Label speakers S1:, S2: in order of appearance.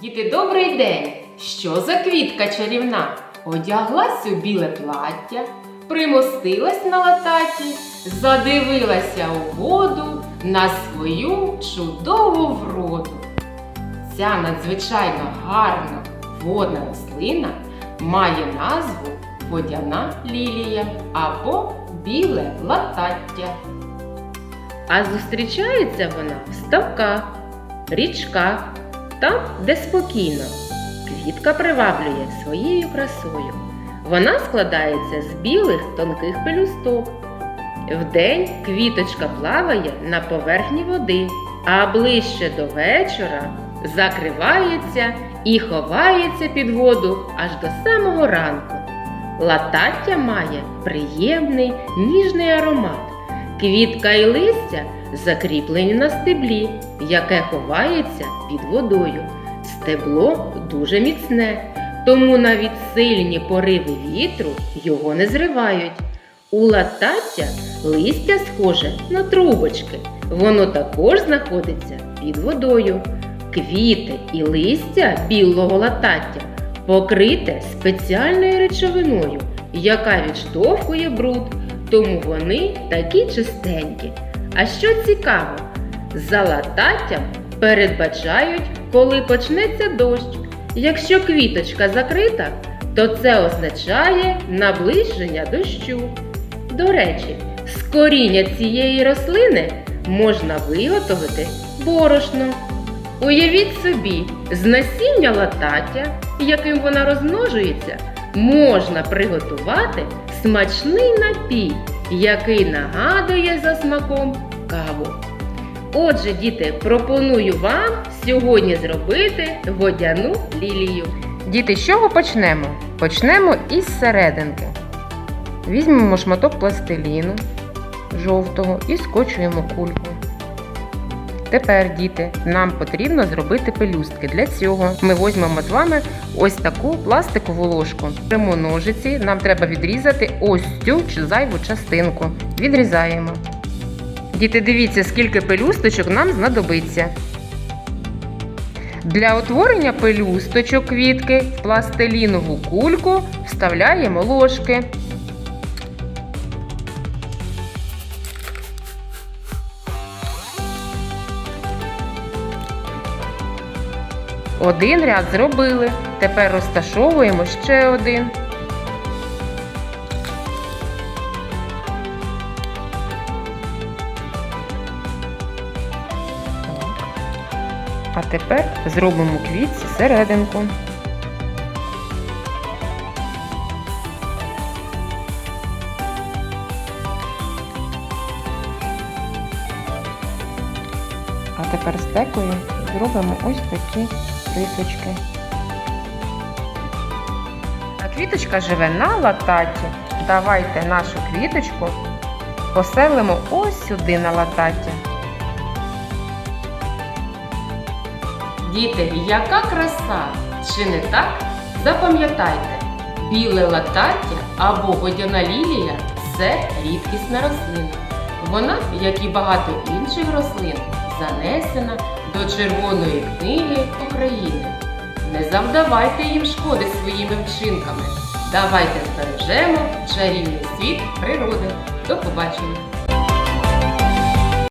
S1: Діти, добрий день! Що за квітка чарівна? Одяглась у біле плаття, примостилась на лататі, задивилася у воду на свою чудову вроду. Ця надзвичайно гарна водна рослина має назву водяна лілія або біле латаття. А зустрічається вона в ставках, річках, там, де спокійно. Квітка приваблює своєю красою. Вона складається з білих тонких пелюсток. Вдень квіточка плаває на поверхні води, а ближче до вечора закривається і ховається під воду аж до самого ранку. Латаття має приємний ніжний аромат. Квітка і листя закріплені на стеблі, яке ховається під водою. Стебло дуже міцне, тому навіть сильні пориви вітру його не зривають. У латаття листя схоже на трубочки. Воно також знаходиться під водою. Квіти і листя білого латаття покрите спеціальною речовиною, яка відштовхує бруд, тому вони такі чистенькі. А що цікаво, за лататтям передбачають, коли почнеться дощ. Якщо квіточка закрита, то це означає наближення дощу. До речі, з коріння цієї рослини можна виготовити борошно. Уявіть собі, з насіння латаття, яким вона розмножується, можна приготувати смачний напій, який нагадує за смаком каву. Отже, діти, пропоную вам сьогодні зробити водяну лілію. Діти, з чого почнемо? Почнемо із серединки. Візьмемо шматок пластиліну жовтого і скочуємо кульку. Тепер, діти, нам потрібно зробити пелюстки. Для цього ми візьмемо з вами ось таку пластикову ложку. Беремо ножиці, нам треба відрізати ось цю зайву частинку. Відрізаємо. Діти, дивіться, скільки пелюсточок нам знадобиться. Для утворення пелюсточок квітки в пластилінову кульку вставляємо ложки. Один ряд зробили. Тепер розташовуємо ще один. А тепер зробимо квітці серединку. А тепер стекою зробимо ось такі рисочки. А квіточка живе на лататі. Давайте нашу квіточку поселимо ось сюди на лататі. Діти, яка краса! Чи не так? Запам'ятайте, біле латаття або водяна лілія це рідкісна рослина. Вона, як і багато інших рослин, занесена до Червоної книги України. Не завдавайте їм шкоди своїми вчинками. Давайте збережемо чарівний світ природи. До побачення!